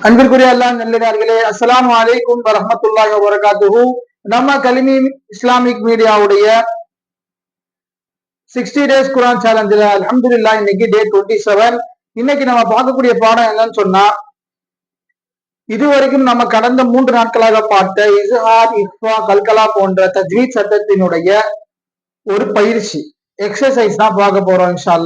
அன்பிற்குரிய எல்லாம் நல்லடியார்களே அஸ்லாம் அலைக்கும் வரஹ்மத்துல்லாஹி வபரகாத்துஹு. நம்ம கலிமி இஸ்லாமிக் மீடியாவுடைய சிக்ஸ்டி டேஸ் குரான் சேலஞ்சில் அல்ஹம்துலில்லாஹ் இன்னைக்கு டே டுவெண்ட்டி செவன் இன்னைக்கு நம்ம பார்க்கக்கூடிய பாடம் என்னன்னு சொன்னா இதுவரைக்கும் நம்ம கடந்த மூன்று நாட்களாக பார்த்த இஸ்ஹார் இஃபா கல்கலா போன்ற தஜ்வீத் சட்டத்தினுடைய ஒரு பயிற்சி எக்ஸசைஸ் தான் பார்க்க போறோம் இன்ஷா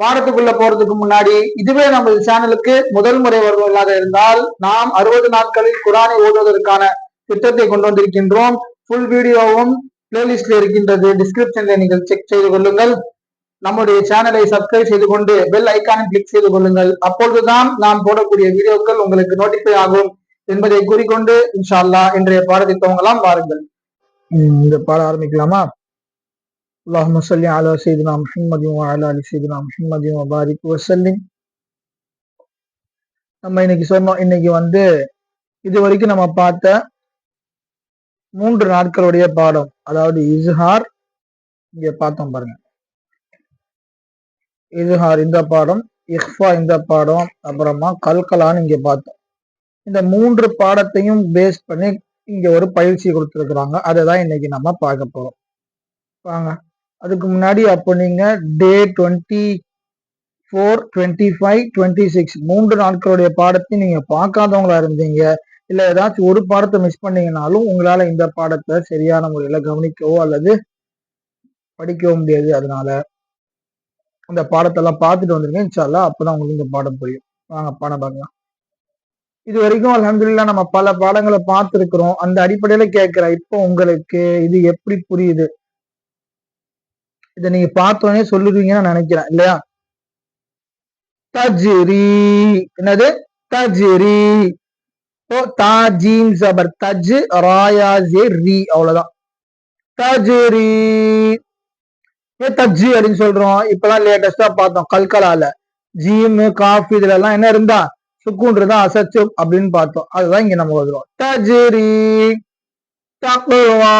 பாடத்துக்குள்ள போறதுக்கு முன்னாடி இதுவே நமது சேனலுக்கு முதல் முறை வருபவர்களாக இருந்தால் நாம் அறுபது நாட்களில் குரானை ஓடுவதற்கான திட்டத்தை கொண்டு வந்திருக்கின்றோம். ஃபுல் வீடியோவும் பிளேலிஸ்ட்ல இருக்கின்றது. டிஸ்கிரிப்ஷன்ல நீங்கள் செக் செய்து கொள்ளுங்கள். நம்முடைய சேனலை சப்ஸ்கிரைப் செய்து கொண்டு பெல் ஐக்கானை கிளிக் செய்து கொள்ளுங்கள். அப்பொழுதுதான் நாம் போடக்கூடிய வீடியோக்கள் உங்களுக்கு நோட்டிஃபை ஆகும் என்பதை கூறிக்கொண்டு இன்ஷா அல்லாஹ் இன்றைய பாடத்தை துவங்கலாம். வாருங்கள். இந்த பாடம் ஆரம்பிக்கலாமா? اللهم صل على سيدنا محمد وعلى ال سيدنا محمد وبارك وسلم நம்ம இன்னைக்கு சொன்னோம் இன்னைக்கு வந்து இது வரைக்கும் நம்ம பார்த்த மூன்று நாட்களுடைய பாடம் அதாவது இஸ்ஹார் இங்க பார்த்தோம் பாருங்க இஸ்ஹார் இந்த பாடம் இஹ்ஃபா இந்த பாடம் அப்புறமா கல்கலான்னு இங்க பார்த்தோம் இந்த மூன்று பாடத்தையும் பேஸ் பண்ணி இங்க ஒரு பயிற்சி கொடுத்துருக்குறாங்க அதை தான் இன்னைக்கு நம்ம பார்க்க போறோம் வாங்க அதுக்கு முன்னாடி அப்போ நீங்க day twenty four twenty five twenty six மூன்று நாட்களுடைய பாடத்தை நீங்க பார்க்காதவங்களா இருந்தீங்க இல்லை ஏதாச்சும் ஒரு பாடத்தை மிஸ் பண்ணீங்கனாலும் உங்களால இந்த பாடத்தை சரியான முறையில் கவனிக்கவோ அல்லது படிக்கவோ முடியாது. அதனால அந்த பாடத்தெல்லாம் பார்த்துட்டு வந்துருங்க இன்ஷால்லா அப்பதான் உங்களுக்கு இந்த பாடம் புரியும். வாங்க பாடம் பார்க்கலாம். இது வரைக்கும் அலமதுல்லா நம்ம பல பாடங்களை பார்த்துருக்குறோம். அந்த அடிப்படையில கேட்கிறேன் இப்போ உங்களுக்கு இது எப்படி புரியுது? இதை நீங்க பார்த்தோன்னே சொல்லுவீங்கன்னு நினைக்கிறேன் இல்லையா? தஜ்ரி என்னது? தஜ்ரி ஓ தாஜீம் தஜ் ரி. அவ்வளவுதான். ஏன் தஜ்ஜி அப்படின்னு சொல்றோம். இப்பெல்லாம் லேட்டஸ்டா பார்த்தோம். கல்கலால. ஜீம் காஃபி இதுல எல்லாம் என்ன இருந்தா? சுக்குன்றதா அசச்சு அப்படின்னு பார்த்தோம். அதுதான் இங்க நம்ம வருவோம் தஜ்ரி தக்குவா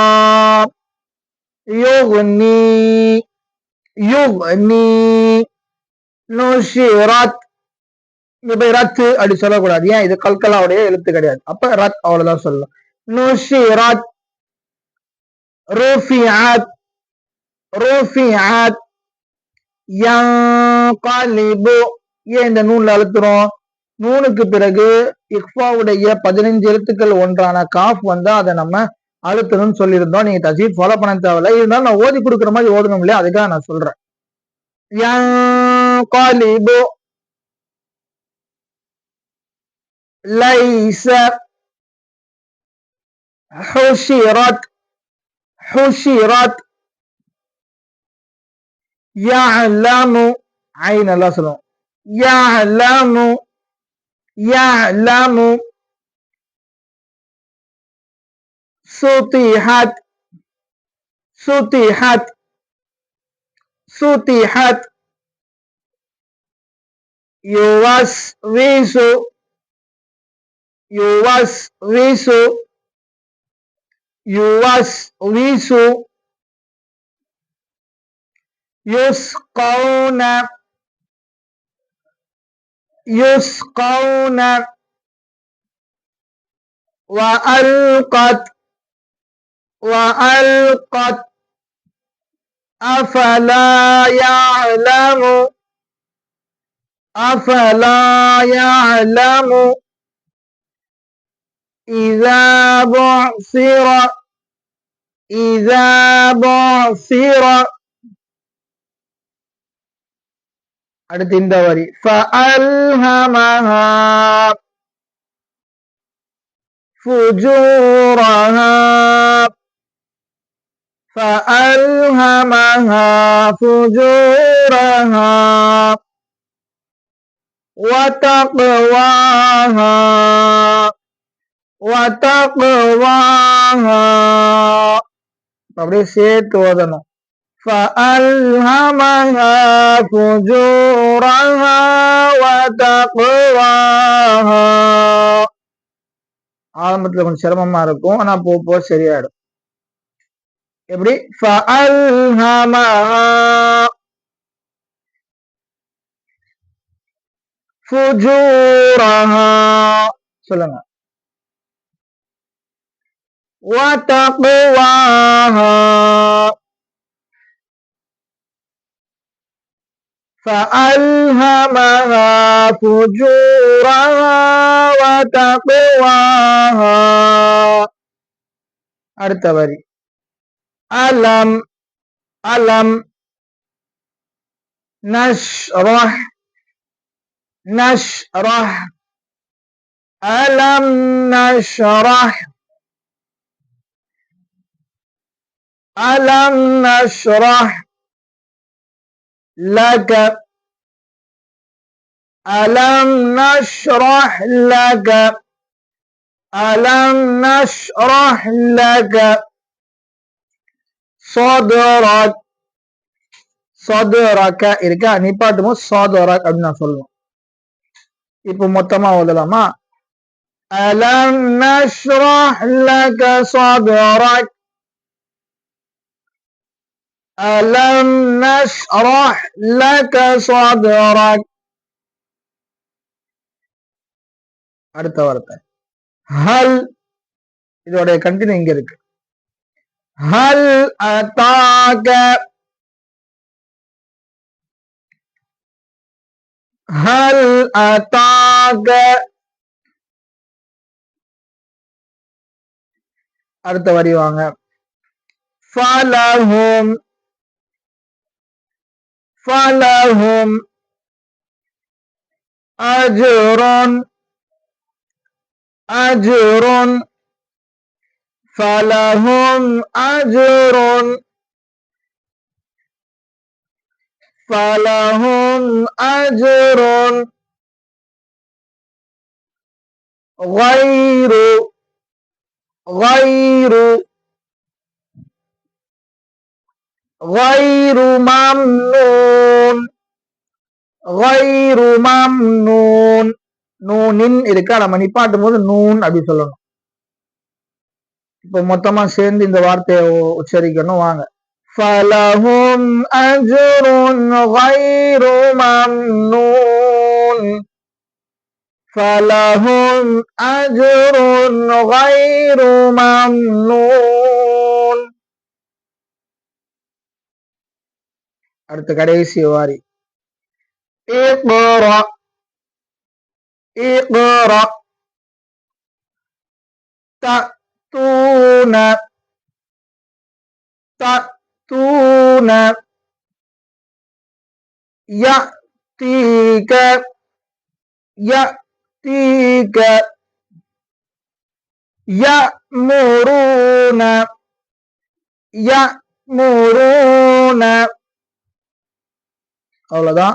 யுக்னி யுக்னி நுஷிரத் இங்க போய் ரத்து அப்படி சொல்லக்கூடாது. ஏன்? இது கல்கலாவுடைய எழுத்து கிடையாது. அப்ப ரத் அவ்வளவுதான் சொல்லலாம். நுஷிரத் ரூஃபியாத். ரூஃபியாத். யன்கலிபு. ஏன் இந்த நூன்ல அழுத்துறோம்? நூனுக்கு பிறகு இக்ஃபாவுடைய பதினைஞ்சு எழுத்துக்கள் ஒன்றான காஃப் வந்தா அதை நம்ம அழுத்தணும்னு சொல்லியிருந்தோம் நீங்க தஜீத் ஃபாலோ பண்ண தேவையில்ல இருந்தாலும் நான் ஓதி கொடுக்குற மாதிரி ஓதணும் இல்லையா அதுக்காக நான் சொல்றேன் யன்கலிபு லைஸ ஹுஷிரத் ஹுஷிரத் يعلم عين الله سلام يعلم يعلم سطحت سطحت سطحت يوسوس يوسوس يوسوس يسقون يسقون وألقت وألقت أفلا يعلم أفلا يعلم إذا بعثر إذا بعثر அடுத்து இந்த வரி فألهمها فجورها فألهمها فجورها وتقواها وتقواها அப்படியே சேர்த்து ஓதணும் فألهمها فجورها وتقواها ஆரம்பத்துல கொஞ்சம் சிரமமா இருக்கும் ஆனா போ போ சரியாயிடும் எப்படி فألهمها ஃபுஜூரஹா சொல்லுங்க وتقواها فألهمها فجورها وتقواها அடுத்த வரி ألم ألم نشرح نشرح ألم نشرح ألم نشرح لك ألم نشرح لك ألم نشرح لك. صدرك صدرك இருக்கா நிப்பாட்டும் போது صدرك அப்படின்னு நான் சொல்லுவோம் இப்போ மொத்தமா ஓதலாமா ألم نشرح لك صدرك ألم نشرح لك صدرك அடுத்த வார்த்தை ஹல் இதோடைய கண்டினியூ இங்க இருக்கு ஹல் அதாக ஹல் அதாக அடுத்த வரி வாங்க. ஃபலஹும். ஃபலஹும். அஜுரன். அஜுரன். فلهم أجر فلهم أجر غير غير غير ممنون غير ممنون நூனின் இருக்கா நம்ம நிப்பாட்டும் போது நூன் அப்படி சொல்லணும் இப்ப மொத்தமா சேர்ந்து இந்த வார்த்தையை உ- உச்சரிக்கணும் வாங்க فلهم أجر غير ممنون فلهم أجر غير ممنون அடுத்த கடைசி வாரி اقرأ اقرأ தூண. த தூண. ய தீக. ய தீக. ய முருண. ய முருண. அவ்வளவுதான்.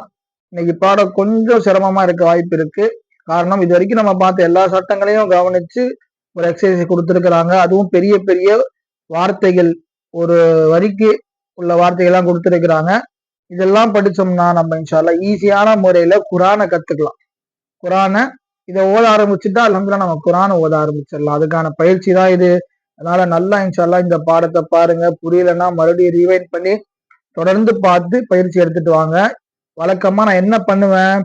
இன்னைக்கு பாடம் கொஞ்சம் சிரமமா இருக்க வாய்ப்பு இருக்கு. காரணம் இது வரைக்கும் நம்ம பார்த்த எல்லா சட்டங்களையும் கவனிச்சு ஒரு எக்ஸசைஸ் கொடுத்துருக்குறாங்க. அதுவும் பெரிய பெரிய வார்த்தைகள் ஒரு வரிக்கு உள்ள வார்த்தைகள்லாம் கொடுத்துருக்குறாங்க. இதெல்லாம் படித்தோம்னா நம்ம இன்ஷால்லா ஈஸியான முறையில் குரானை கற்றுக்கலாம் குரானை இதை ஓத ஆரம்பிச்சுட்டா அல்ஹம்துலில்லாஹ் நம்ம குரானை ஓத ஆரம்பிச்சிடலாம். அதுக்கான பயிற்சி தான் இது. அதனால நல்லா இன்ஷால்லா இந்த பாடத்தை பாருங்க. புரியலன்னா மறுபடியும் ரீவைண்ட் பண்ணி தொடர்ந்து பார்த்து பயிற்சி எடுத்துட்டு வாங்க. வழக்கமா நான் என்ன பண்ணுவேன்?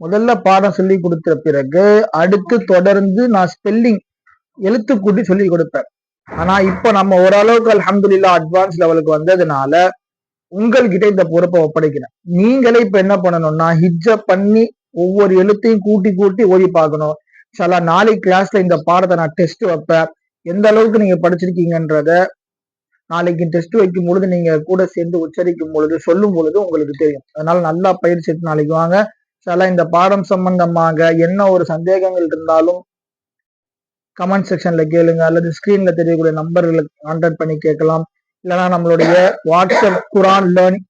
முதல்ல பாடம் சொல்லி கொடுத்த பிறகு அடுத்து தொடர்ந்து நான் ஸ்பெல்லிங் எழுத்து கூட்டி சொல்லி கொடுப்பேன் ஆனா இப்போ நம்ம ஓரளவுக்கு அலமதுல்லா அட்வான்ஸ் லெவலுக்கு வந்ததுனால உங்கள்கிட்ட இந்த பொறுப்பை ஒப்படைக்கிறேன். நீங்களே இப்ப என்ன பண்ணணும்னா ஹிஜ பண்ணி ஒவ்வொரு எழுத்தையும் கூட்டி கூட்டி ஓதி பார்க்கணும். சில நாளைக்கு கிளாஸ்ல இந்த பாடத்தை நான் டெஸ்ட் வைப்பேன். எந்த அளவுக்கு நீங்க படிச்சிருக்கீங்கன்றத நாளைக்கு டெஸ்ட் வைக்கும் பொழுது நீங்க கூட சேர்ந்து உச்சரிக்கும் பொழுது சொல்லும் பொழுது உங்களுக்கு தெரியும். அதனால நல்லா பயிற்சி எடுத்து நாளைக்கு வாங்க. சில இந்த பாடம் சம்பந்தமாக என்ன ஒரு சந்தேகங்கள் இருந்தாலும் கமெண்ட் செக்ஷன்ல கேளுங்க. அல்லது ஸ்கிரீன்ல தெரியக்கூடிய நம்பர்களை கான்டாக்ட் பண்ணி கேட்கலாம். இல்லைன்னா நம்மளுடைய வாட்ஸ்அப் குரான் லேர்னிங்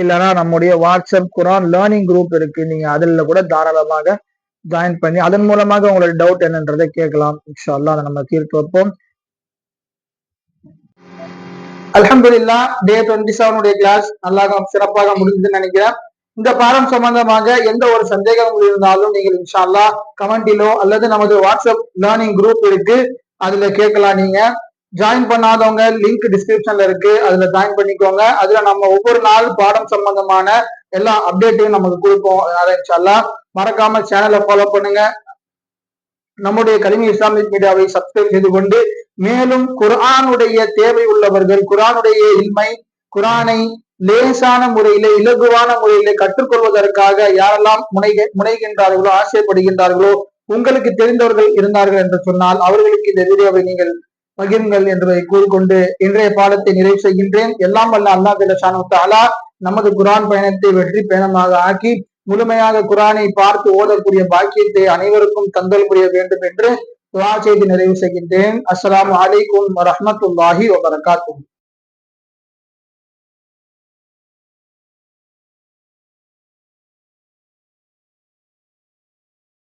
இல்லைன்னா நம்முடைய வாட்ஸ்அப் குரான் லேர்னிங் குரூப் இருக்கு. நீங்க அதுல கூட தாராளமாக ஜாயின் பண்ணி அதன் மூலமாக உங்களோட டவுட் என்னன்றதை கேட்கலாம். இன்ஷா அதை நம்ம தீர்த்து வைப்போம். அலமதுல்லா டே டுவெண்ட்டி செவனுடைய கிளாஸ் நல்லா சிறப்பாக முடிஞ்சதுன்னு நினைக்கிறேன். இந்த பாடம் சம்பந்தமாக எந்த ஒரு சந்தேகங்கள் இருந்தாலும் நீங்கள் இன்ஷால்லா கமெண்டிலோ அல்லது நமது வாட்ஸ்அப் லேர்னிங் குரூப் இருக்கு. அதுல கேட்கலாம் நீங்க. ஜாயின் பண்ணாதவங்க லிங்க் டிஸ்கிரிப்ஷன்ல இருக்கு. அதுல ஜாயின் பண்ணிக்கோங்க. அதுல நம்ம ஒவ்வொரு நாள் பாடம் சம்பந்தமான எல்லா அப்டேட்டையும் நமக்கு கொடுப்போம். அதை இன்ஷால்லா மறக்காம சேனலை ஃபாலோ பண்ணுங்க. நம்முடைய கலிமி இஸ்லாமிக் மீடியாவை சப்ஸ்கிரைப் செய்து கொண்டு மேலும் குர்ஆனுடைய தேவை உள்ளவர்கள் குரானுடைய இன்மை குரானை லேசான முறையிலே இலகுவான முறையிலே கற்றுக்கொள்வதற்காக யாரெல்லாம் முனை முனைகின்றார்களோ ஆசைப்படுகின்றார்களோ உங்களுக்கு தெரிந்தவர்கள் இருந்தார்கள் என்று சொன்னால் அவர்களுக்கு இந்த வீடியோவை நீங்கள் பகிருங்கள் என்பதை கூறிக்கொண்டு இன்றைய பாடத்தை நிறைவு செய்கின்றேன். எல்லாம் வல்ல அல்லாஹ் தாலா நமது குரான் பயணத்தை வெற்றி பயணமாக ஆக்கி முழுமையாக குரானை பார்த்து ஓதக்கூடிய பாக்கியத்தை அனைவருக்கும் தந்தல் புரிய வேண்டும் என்று துவா செய்து நிறைவு செய்கின்றேன். அஸ்லாம் அலைக்கும் வரமத்துல்லாஹி வபரகாத்தும்